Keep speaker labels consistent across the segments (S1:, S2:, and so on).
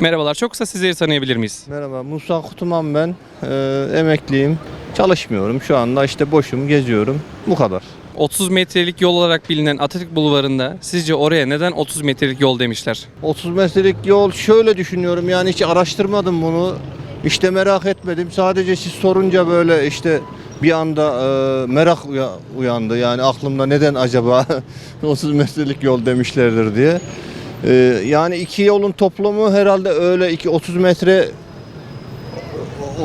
S1: Merhabalar, çok kısa sizleri tanıyabilir miyiz?
S2: Merhaba, Musa Kutuman ben. Ee, emekliyim. Çalışmıyorum. Şu anda işte boşum, geziyorum. Bu kadar.
S1: 30 metrelik yol olarak bilinen Atatürk Bulvarı'nda sizce oraya neden 30 metrelik yol demişler?
S2: 30 metrelik yol şöyle düşünüyorum yani hiç araştırmadım bunu. İşte merak etmedim. Sadece siz sorunca böyle işte bir anda e, merak uya- uyandı. Yani aklımda neden acaba 30 metrelik yol demişlerdir diye. Ee, yani iki yolun toplamı herhalde öyle iki 30 metre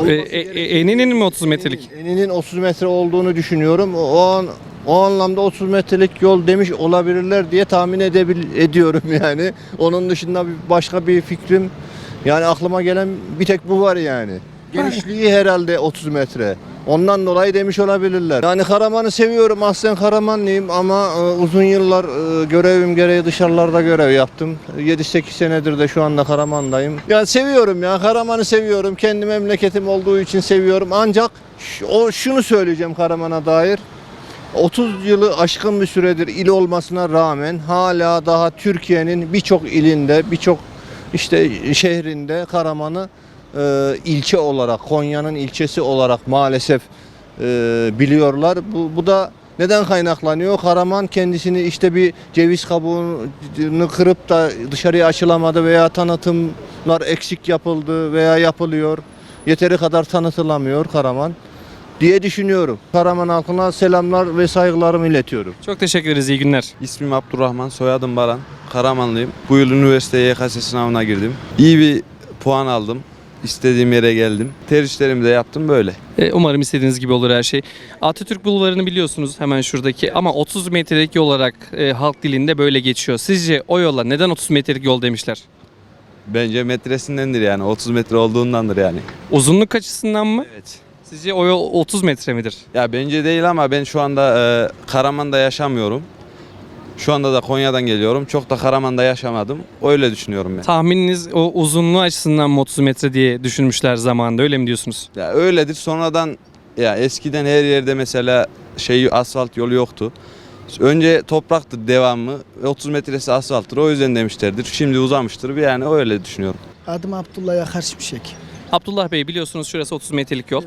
S1: E, e, e, eninin mi 30 metrelik?
S2: Eninin 30 metre olduğunu düşünüyorum. O an o anlamda 30 metrelik yol demiş olabilirler diye tahmin edebil ediyorum yani. Onun dışında bir başka bir fikrim yani aklıma gelen bir tek bu var yani. Genişliği herhalde 30 metre. Ondan dolayı demiş olabilirler. Yani Karaman'ı seviyorum. Aslen Karamanlıyım ama e, uzun yıllar e, görevim gereği dışarılarda görev yaptım. 7-8 senedir de şu anda Karaman'dayım. Yani seviyorum ya. Karaman'ı seviyorum. Kendi memleketim olduğu için seviyorum. Ancak o şunu söyleyeceğim Karaman'a dair. 30 yılı aşkın bir süredir il olmasına rağmen hala daha Türkiye'nin birçok ilinde, birçok işte şehrinde Karaman'ı e, ilçe olarak, Konya'nın ilçesi olarak maalesef e, biliyorlar. Bu, bu da neden kaynaklanıyor? Karaman kendisini işte bir ceviz kabuğunu kırıp da dışarıya açılamadı veya tanıtımlar eksik yapıldı veya yapılıyor. Yeteri kadar tanıtılamıyor Karaman diye düşünüyorum. Karaman halkına selamlar ve saygılarımı iletiyorum.
S1: Çok teşekkür ederiz, iyi günler.
S3: İsmim Abdurrahman, soyadım Baran. Karamanlıyım. Bu yıl üniversite YKS sınavına girdim. İyi bir puan aldım. İstediğim yere geldim. Tercihlerimi de yaptım böyle.
S1: E, umarım istediğiniz gibi olur her şey. Atatürk Bulvarı'nı biliyorsunuz hemen şuradaki ama 30 metrelik yol olarak e, halk dilinde böyle geçiyor. Sizce o yola neden 30 metrelik yol demişler?
S3: Bence metresindendir yani. 30 metre olduğundandır yani.
S1: Uzunluk açısından mı?
S3: Evet.
S1: Sizce o yol 30 metre midir?
S3: Ya bence değil ama ben şu anda e, Karaman'da yaşamıyorum. Şu anda da Konya'dan geliyorum. Çok da Karaman'da yaşamadım. Öyle düşünüyorum ben.
S1: Tahmininiz o uzunluğu açısından mı 30 metre diye düşünmüşler zamanında öyle mi diyorsunuz?
S3: Ya öyledir. Sonradan ya eskiden her yerde mesela şey asfalt yolu yoktu. Önce topraktı devamlı. 30 metresi asfalttır. O yüzden demişlerdir. Şimdi uzamıştır. Yani öyle düşünüyorum.
S4: Adım Abdullah Yakar Şimşek.
S1: Abdullah Bey biliyorsunuz şurası 30 metrelik yol.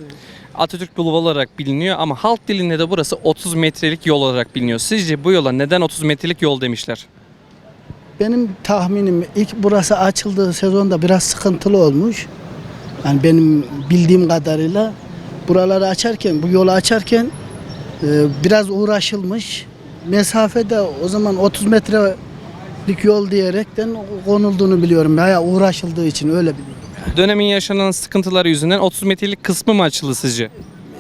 S1: Atatürk Bulvarı olarak biliniyor ama halk dilinde de burası 30 metrelik yol olarak biliniyor. Sizce bu yola neden 30 metrelik yol demişler?
S4: Benim tahminim ilk burası açıldığı sezonda biraz sıkıntılı olmuş. Yani benim bildiğim kadarıyla buraları açarken, bu yolu açarken e, biraz uğraşılmış. Mesafede o zaman 30 metrelik yol diyerekten konulduğunu biliyorum. Bayağı uğraşıldığı için öyle biliyorum.
S1: Dönemin yaşanan sıkıntıları yüzünden 30 metrelik kısmı mı açıldı sizce?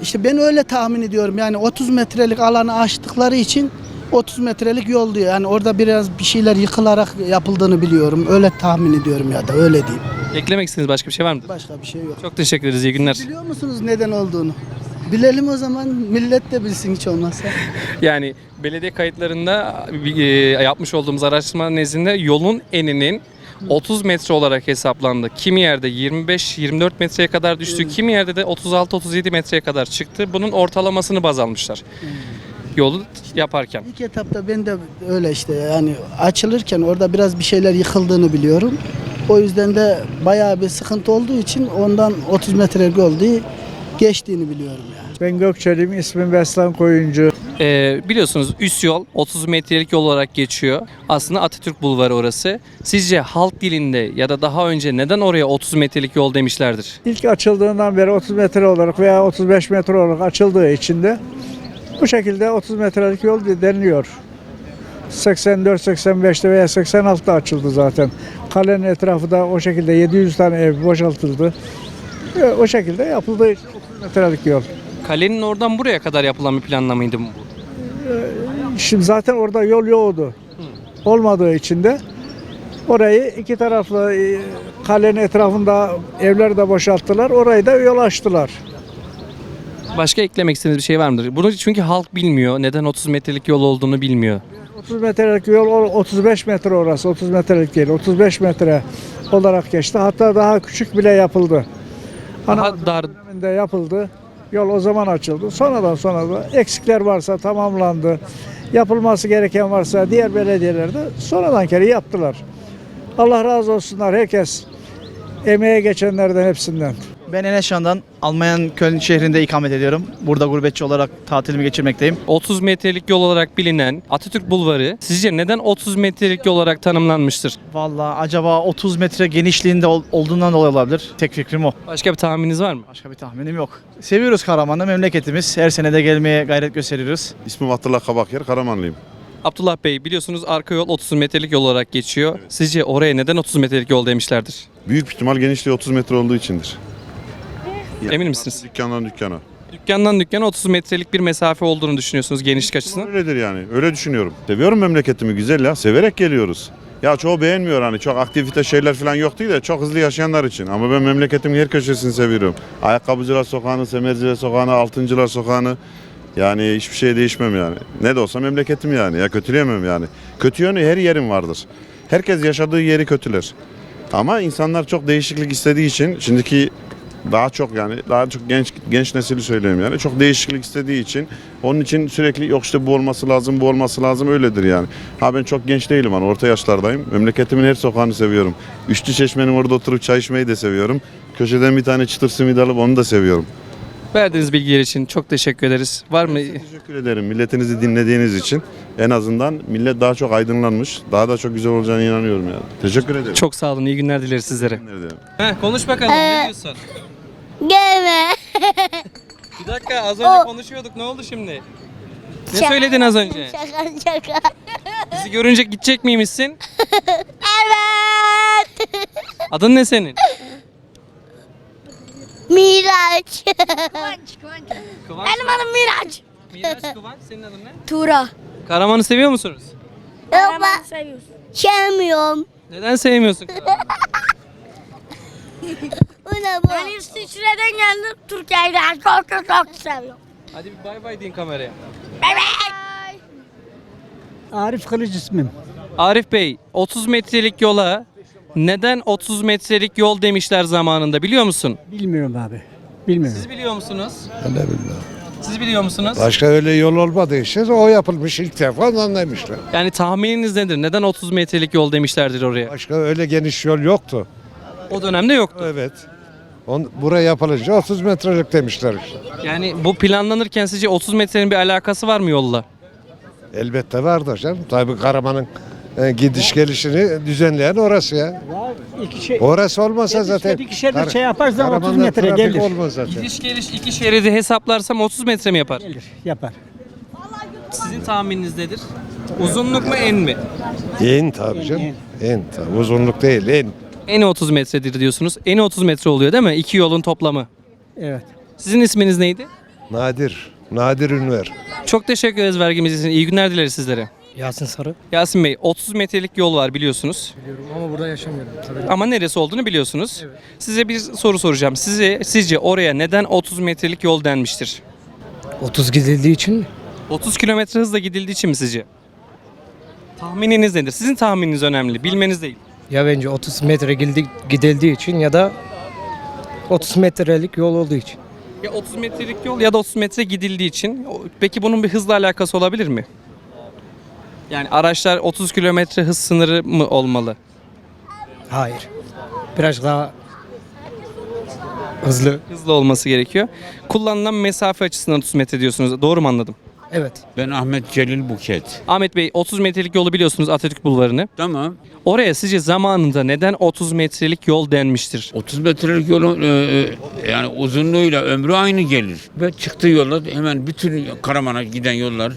S4: İşte ben öyle tahmin ediyorum. Yani 30 metrelik alanı açtıkları için 30 metrelik yol diyor. Yani orada biraz bir şeyler yıkılarak yapıldığını biliyorum. Öyle tahmin ediyorum ya da öyle diyeyim.
S1: Eklemek istediğiniz başka bir şey var mıdır?
S4: Başka bir şey yok.
S1: Çok teşekkür ederiz. İyi günler.
S4: Biliyor musunuz neden olduğunu? Bilelim o zaman millet de bilsin hiç olmazsa.
S1: Yani belediye kayıtlarında e, yapmış olduğumuz araştırma nezdinde yolun eninin 30 metre olarak hesaplandı. Kimi yerde 25-24 metreye kadar düştü, kimi yerde de 36-37 metreye kadar çıktı. Bunun ortalamasını baz almışlar. Yolu yaparken.
S4: İlk etapta ben de öyle işte yani açılırken orada biraz bir şeyler yıkıldığını biliyorum. O yüzden de bayağı bir sıkıntı olduğu için ondan 30 metrelik yol diye geçtiğini biliyorum yani.
S5: Ben Gökçeliyim, ismim Beslan Koyuncu.
S1: Ee, biliyorsunuz üst yol 30 metrelik yol olarak geçiyor. Aslında Atatürk Bulvarı orası. Sizce halk dilinde ya da daha önce neden oraya 30 metrelik yol demişlerdir?
S5: İlk açıldığından beri 30 metre olarak veya 35 metre olarak açıldığı için de bu şekilde 30 metrelik yol deniliyor. 84-85'te veya 86'da açıldı zaten. Kalenin etrafı da o şekilde 700 tane ev boşaltıldı. E, O şekilde yapıldı 30 metrelik yol.
S1: Kalenin oradan buraya kadar yapılan bir planlamaydı mı bu?
S5: Şimdi zaten orada yol yoktu. Olmadığı için de orayı iki taraflı e, kalenin etrafında evleri de boşalttılar. Orayı da yol açtılar.
S1: Başka eklemek istediğiniz bir şey var mıdır? Bunu çünkü halk bilmiyor. Neden 30 metrelik yol olduğunu bilmiyor.
S5: 30 metrelik yol o- 35 metre orası. 30 metrelik değil. 35 metre olarak geçti. Hatta daha küçük bile yapıldı.
S1: Daha dar
S5: döneminde yapıldı. Yol o zaman açıldı. Sonradan sonra da eksikler varsa tamamlandı. Yapılması gereken varsa diğer belediyeler de sonradan kere yaptılar. Allah razı olsunlar herkes emeğe geçenlerden hepsinden.
S6: Ben Enes Şan'dan Almanya Köln şehrinde ikamet ediyorum. Burada gurbetçi olarak tatilimi geçirmekteyim.
S1: 30 metrelik yol olarak bilinen Atatürk Bulvarı sizce neden 30 metrelik yol olarak tanımlanmıştır?
S6: Vallahi acaba 30 metre genişliğinde ol- olduğundan dolayı olabilir. Tek fikrim o.
S1: Başka bir tahmininiz var mı?
S6: Başka bir tahminim yok. Seviyoruz Karaman'ı, memleketimiz. Her sene de gelmeye gayret gösteriyoruz.
S7: İsmim Abdullah Kabakyer, Karamanlıyım.
S1: Abdullah Bey biliyorsunuz arka yol 30 metrelik yol olarak geçiyor. Sizce oraya neden 30 metrelik yol demişlerdir?
S7: Büyük ihtimal genişliği 30 metre olduğu içindir.
S1: Emin misiniz?
S7: Dükkandan dükkana.
S1: Dükkandan dükkana 30 metrelik bir mesafe olduğunu düşünüyorsunuz genişlik açısından.
S7: Öyledir yani, öyle düşünüyorum. Seviyorum memleketimi güzel ya, severek geliyoruz. Ya çoğu beğenmiyor hani çok aktivite şeyler falan yok değil de çok hızlı yaşayanlar için. Ama ben memleketimin her köşesini seviyorum. Ayakkabıcılar sokağını, Semerciler sokağını, Altıncılar sokağını. Yani hiçbir şey değişmem yani. Ne de olsa memleketim yani. Ya kötüleyemem yani. Kötü yönü her yerin vardır. Herkes yaşadığı yeri kötüler. Ama insanlar çok değişiklik istediği için şimdiki daha çok yani daha çok genç genç nesili söyleyeyim yani çok değişiklik istediği için onun için sürekli yok işte bu olması lazım bu olması lazım öyledir yani. Ha ben çok genç değilim hani orta yaşlardayım. Memleketimin her sokağını seviyorum. Üçlü Çeşme'nin orada oturup çay içmeyi de seviyorum. Köşeden bir tane çıtır simit alıp onu da seviyorum.
S1: Verdiğiniz bilgiler için çok teşekkür ederiz. Var mı?
S7: Teşekkür ederim milletinizi dinlediğiniz için. En azından millet daha çok aydınlanmış. Daha da çok güzel olacağına inanıyorum yani. Teşekkür ederim.
S1: Çok sağ olun. iyi günler dileriz sizlere.
S7: Nerede?
S1: Heh, konuş bakalım. Ne diyorsun?
S8: Gelme.
S1: Bir dakika az önce konuşuyorduk. Ne oldu şimdi? Ne söyledin az önce?
S8: Şaka şaka.
S1: Bizi görünce gidecek miymişsin?
S8: Evet.
S1: Adın ne senin?
S8: Miraç.
S1: Kıvanç.
S8: Benim adım Miraç.
S1: Miraç Kıvanç. Senin adın ne?
S8: Tuğra.
S1: Karaman'ı seviyor musunuz?
S8: Yok ben sevmiyorum.
S1: Neden sevmiyorsun Karaman'ı?
S8: Bu ne bu? Ben İsviçre'den geldim Türkiye'den çok çok çok seviyorum.
S1: Hadi bir bay bay deyin kameraya.
S8: Evet.
S5: Arif Kılıç ismim.
S1: Arif Bey 30 metrelik yola neden 30 metrelik yol demişler zamanında biliyor musun?
S5: Bilmiyorum abi. Bilmiyorum.
S1: Siz biliyor musunuz? Ben de bilmiyorum. Siz biliyor musunuz?
S9: Başka öyle yol olmadığı için o yapılmış ilk defa ondan demişler.
S1: Yani tahmininiz nedir? Neden 30 metrelik yol demişlerdir oraya?
S9: Başka öyle geniş yol yoktu.
S1: O dönemde yoktu.
S9: Evet. On, buraya yapılınca 30 metrelik demişler işte.
S1: Yani bu planlanırken sizce 30 metrenin bir alakası var mı yolla?
S9: Elbette vardır canım. Tabii Karaman'ın e, gidiş gelişini düzenleyen orası ya.
S5: İki şey,
S9: Orası olmasa zaten.
S5: iki şerit
S9: Kar-
S5: şey yaparsan 30
S9: Karaman'da
S5: metre
S9: trafik
S5: gelir.
S9: olmaz zaten.
S1: Gidiş geliş iki şeridi hesaplarsam 30 metre mi yapar?
S5: Gelir, yapar.
S1: Sizin tahmininiz nedir? Uzunluk mu en mi?
S9: En tabii canım. En tabii. Uzunluk değil en.
S1: Eni 30 metredir diyorsunuz. Eni 30 metre oluyor değil mi? İki yolun toplamı.
S5: Evet.
S1: Sizin isminiz neydi?
S9: Nadir. Nadir Ünver.
S1: Çok teşekkür ederiz vergimiz için. İyi günler dileriz sizlere.
S10: Yasin Sarı.
S1: Yasin Bey 30 metrelik yol var biliyorsunuz.
S10: Biliyorum ama burada yaşamıyorum. Tabii.
S1: Ama neresi olduğunu biliyorsunuz. Size bir soru soracağım. Size sizce oraya neden 30 metrelik yol denmiştir?
S10: 30 gidildiği için mi?
S1: 30 kilometre hızla gidildiği için mi sizce? Tahmininiz nedir? Sizin tahmininiz önemli. Bilmeniz değil.
S10: Ya bence 30 metre gidildi- gidildiği için ya da 30 metrelik yol olduğu için.
S1: Ya 30 metrelik yol ya da 30 metre gidildiği için. Peki bunun bir hızla alakası olabilir mi? Yani araçlar 30 kilometre hız sınırı mı olmalı?
S10: Hayır. Biraz daha hızlı.
S1: Hızlı olması gerekiyor. Kullanılan mesafe açısından 30 metre diyorsunuz. Doğru mu anladım?
S10: Evet.
S11: Ben Ahmet Celil Buket.
S1: Ahmet Bey 30 metrelik yolu biliyorsunuz Atatürk Bulvarı'nı.
S11: Tamam.
S1: Oraya sizce zamanında neden 30 metrelik yol denmiştir?
S11: 30 metrelik yolun e, e, yani uzunluğuyla ömrü aynı gelir. Ve çıktığı yollar hemen bütün Karaman'a giden yollar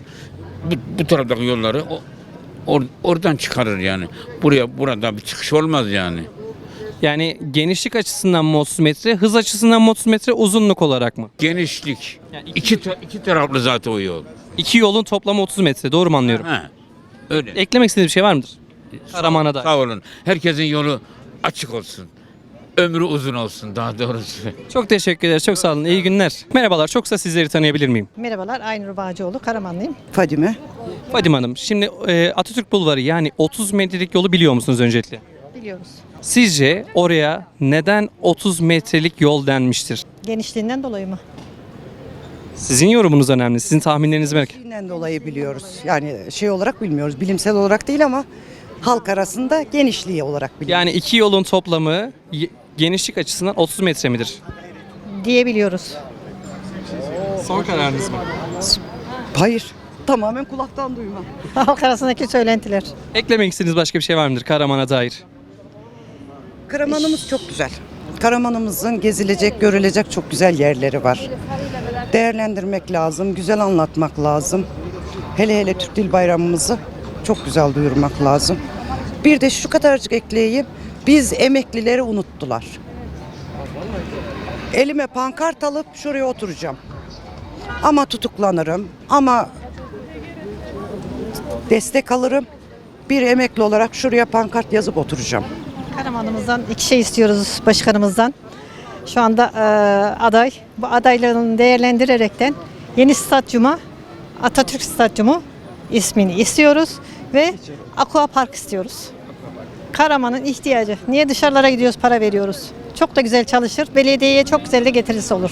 S11: bu, bu taraftaki yolları o, or- oradan çıkarır yani. Buraya burada bir çıkış olmaz yani.
S1: Yani genişlik açısından mı 30 metre, hız açısından mı 30 metre, uzunluk olarak mı?
S11: Genişlik.
S1: Yani
S11: iki, ta- iki taraflı zaten o yol.
S1: İki yolun toplamı 30 metre. Doğru mu anlıyorum?
S11: Ha. Öyle.
S1: Eklemek istediğiniz bir şey var mıdır? Karaman'a da.
S11: Sağ olun. Herkesin yolu açık olsun. Ömrü uzun olsun daha doğrusu.
S1: Çok teşekkür ederiz. Çok sağ olun. İyi günler. Merhabalar. Çoksa sizleri tanıyabilir miyim?
S12: Merhabalar, Aynur Bağcıoğlu, Karamanlıyım. Fadime.
S1: Fadime Hanım, şimdi e, Atatürk Bulvarı yani 30 metrelik yolu biliyor musunuz öncelikle?
S12: Biliyoruz.
S1: Sizce oraya neden 30 metrelik yol denmiştir?
S12: Genişliğinden dolayı mı?
S1: Sizin yorumunuz önemli. Sizin tahminlerinizi merak
S12: Genişliğinden dolayı biliyoruz. Yani şey olarak bilmiyoruz, bilimsel olarak değil ama halk arasında genişliği olarak biliyoruz.
S1: Yani iki yolun toplamı genişlik açısından 30 metre midir?
S12: Diyebiliyoruz.
S1: Son kararınız mı?
S12: Hayır. Tamamen kulaktan duyma.
S8: Halk arasındaki söylentiler.
S1: Eklemek istediğiniz başka bir şey var mıdır Karaman'a dair?
S12: Karamanımız çok güzel. Karamanımızın gezilecek, görülecek çok güzel yerleri var. Değerlendirmek lazım, güzel anlatmak lazım. Hele hele Türk Dil Bayramımızı çok güzel duyurmak lazım. Bir de şu kadarcık ekleyeyim. Biz emeklileri unuttular. Elime pankart alıp şuraya oturacağım. Ama tutuklanırım, ama destek alırım. Bir emekli olarak şuraya pankart yazıp oturacağım.
S8: Karamanımızdan iki şey istiyoruz başkanımızdan. Şu anda e, aday. Bu adaylarını değerlendirerekten yeni stadyuma Atatürk Stadyumu ismini istiyoruz ve Aqua Park istiyoruz. Karaman'ın ihtiyacı. Niye dışarılara gidiyoruz para veriyoruz? Çok da güzel çalışır. Belediyeye çok güzel de getirisi olur.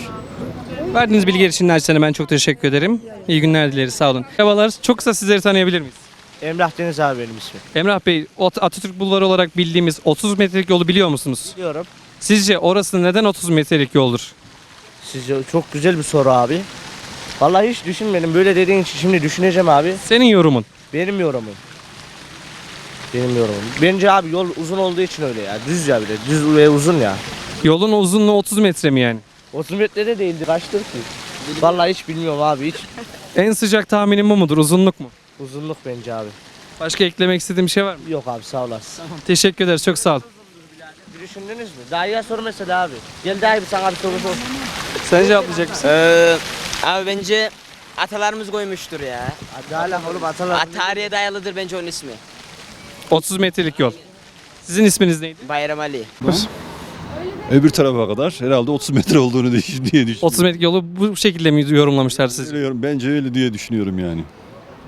S1: Verdiğiniz bilgiler için naçizane ben çok teşekkür ederim. İyi günler dileriz. Sağ olun. Merhabalar. Çok kısa sizleri tanıyabilir miyiz?
S6: Emrah Deniz abi benim ismim.
S1: Emrah Bey, At- Atatürk Bulvarı olarak bildiğimiz 30 metrelik yolu biliyor musunuz?
S6: Biliyorum.
S1: Sizce orası neden 30 metrelik yoldur?
S6: Sizce çok güzel bir soru abi. Vallahi hiç düşünmedim. Böyle dediğin için şimdi düşüneceğim abi.
S1: Senin yorumun.
S6: Benim yorumum. Benim yorumum. Bence abi yol uzun olduğu için öyle ya. Düz ya bir de. Düz ve uzun ya.
S1: Yolun uzunluğu 30 metre mi yani?
S6: 30 metrede değildi. Kaçtır ki? Vallahi hiç bilmiyorum abi. Hiç
S1: En sıcak tahminim bu mudur? Uzunluk mu?
S6: uzunluk bence abi.
S1: Başka eklemek istediğim bir şey var mı?
S6: Yok abi sağ olasın.
S1: Teşekkür ederiz. Çok sağ ol.
S6: Bir düşündünüz mü? Dayıya sor mesela abi. Gel dayı bir sana bir soru sor.
S1: Sen cevaplayacak mısın?
S13: abi bence atalarımız koymuştur ya.
S6: Hadi hala oğlum atalar.
S13: tarihe dayalıdır bence onun ismi.
S1: 30 metrelik yol. Sizin isminiz neydi?
S13: Bayram Ali.
S11: Öbür tarafa kadar herhalde 30 metre olduğunu diye düşünüyorum.
S1: 30 metrelik yolu bu şekilde mi yorumlamışlar sizce?
S11: Bence öyle diye düşünüyorum yani.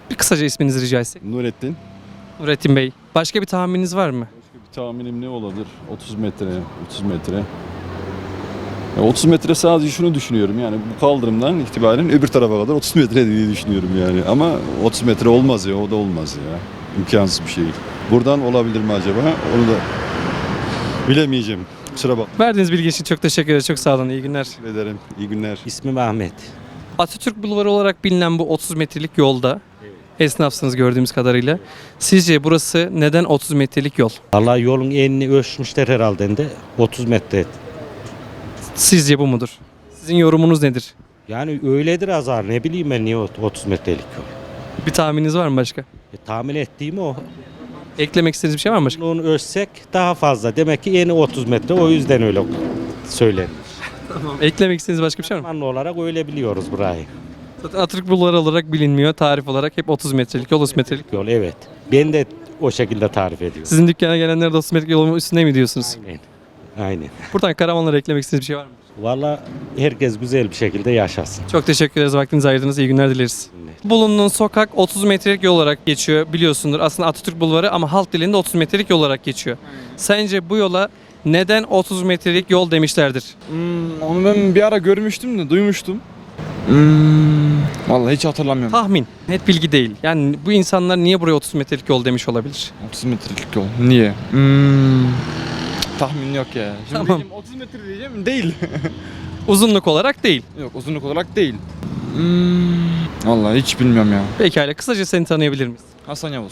S1: Bir kısaca isminizi rica etsek.
S11: Nurettin.
S1: Nurettin Bey. Başka bir tahmininiz var mı?
S11: Bir tahminim ne olabilir? 30 metre, 30 metre. Ya 30 metre sadece şunu düşünüyorum yani bu kaldırımdan itibaren öbür tarafa kadar 30 metre diye düşünüyorum yani. Ama 30 metre olmaz ya o da olmaz ya. İmkansız bir şey. Buradan olabilir mi acaba? Onu da bilemeyeceğim. Kusura bak.
S1: Verdiğiniz bilgi için çok teşekkür ederiz. Çok sağ olun. İyi günler.
S11: Teşekkür ederim. İyi günler.
S6: İsmim Ahmet.
S1: Atatürk Bulvarı olarak bilinen bu 30 metrelik yolda esnafsınız gördüğümüz kadarıyla. Sizce burası neden 30 metrelik yol?
S6: Vallahi yolun enini ölçmüşler herhalde de 30 metre.
S1: Sizce bu mudur? Sizin yorumunuz nedir?
S6: Yani öyledir azar ne bileyim ben niye 30 metrelik yol.
S1: Bir tahmininiz var mı başka?
S6: E, tahmin ettiğim o.
S1: Eklemek istediğiniz bir şey var mı başka?
S6: Onu ölçsek daha fazla. Demek ki yeni 30 metre o yüzden öyle söylenir.
S1: Eklemek istediğiniz başka bir şey var mı?
S6: Zamanlı olarak öyle biliyoruz burayı.
S1: Zaten Atatürk Bulvarı olarak bilinmiyor. Tarif olarak hep 30 metrelik yol, 30 metrelik.
S6: Yol evet. Ben de o şekilde tarif ediyorum.
S1: Sizin dükkana gelenler de 30 metrelik yolun üstünde mi diyorsunuz?
S6: Aynen. Aynen.
S1: Buradan Karamanlara eklemek istediğiniz bir şey var mı?
S6: Valla herkes güzel bir şekilde yaşasın.
S1: Çok teşekkür ederiz. Vaktinizi ayırdınız. İyi günler dileriz. Bulunduğun sokak 30 metrelik yol olarak geçiyor biliyorsundur. Aslında Atatürk Bulvarı ama halk dilinde 30 metrelik yol olarak geçiyor. Sence bu yola neden 30 metrelik yol demişlerdir?
S14: onu ben bir ara görmüştüm de duymuştum. Hmm, vallahi hiç hatırlamıyorum.
S1: Tahmin. Net bilgi değil. Yani bu insanlar niye buraya 30 metrelik yol demiş olabilir?
S14: 30 metrelik yol. Niye? Hmm, tahmin yok ya. Şimdi
S1: Tamam.
S14: diyeceğim 30 metre diyeceğim değil.
S1: Uzunluk olarak değil.
S14: yok uzunluk olarak değil. Hmm, vallahi hiç bilmiyorum ya.
S1: Pekala kısaca seni tanıyabilir miyiz?
S14: Hasan Yavuz.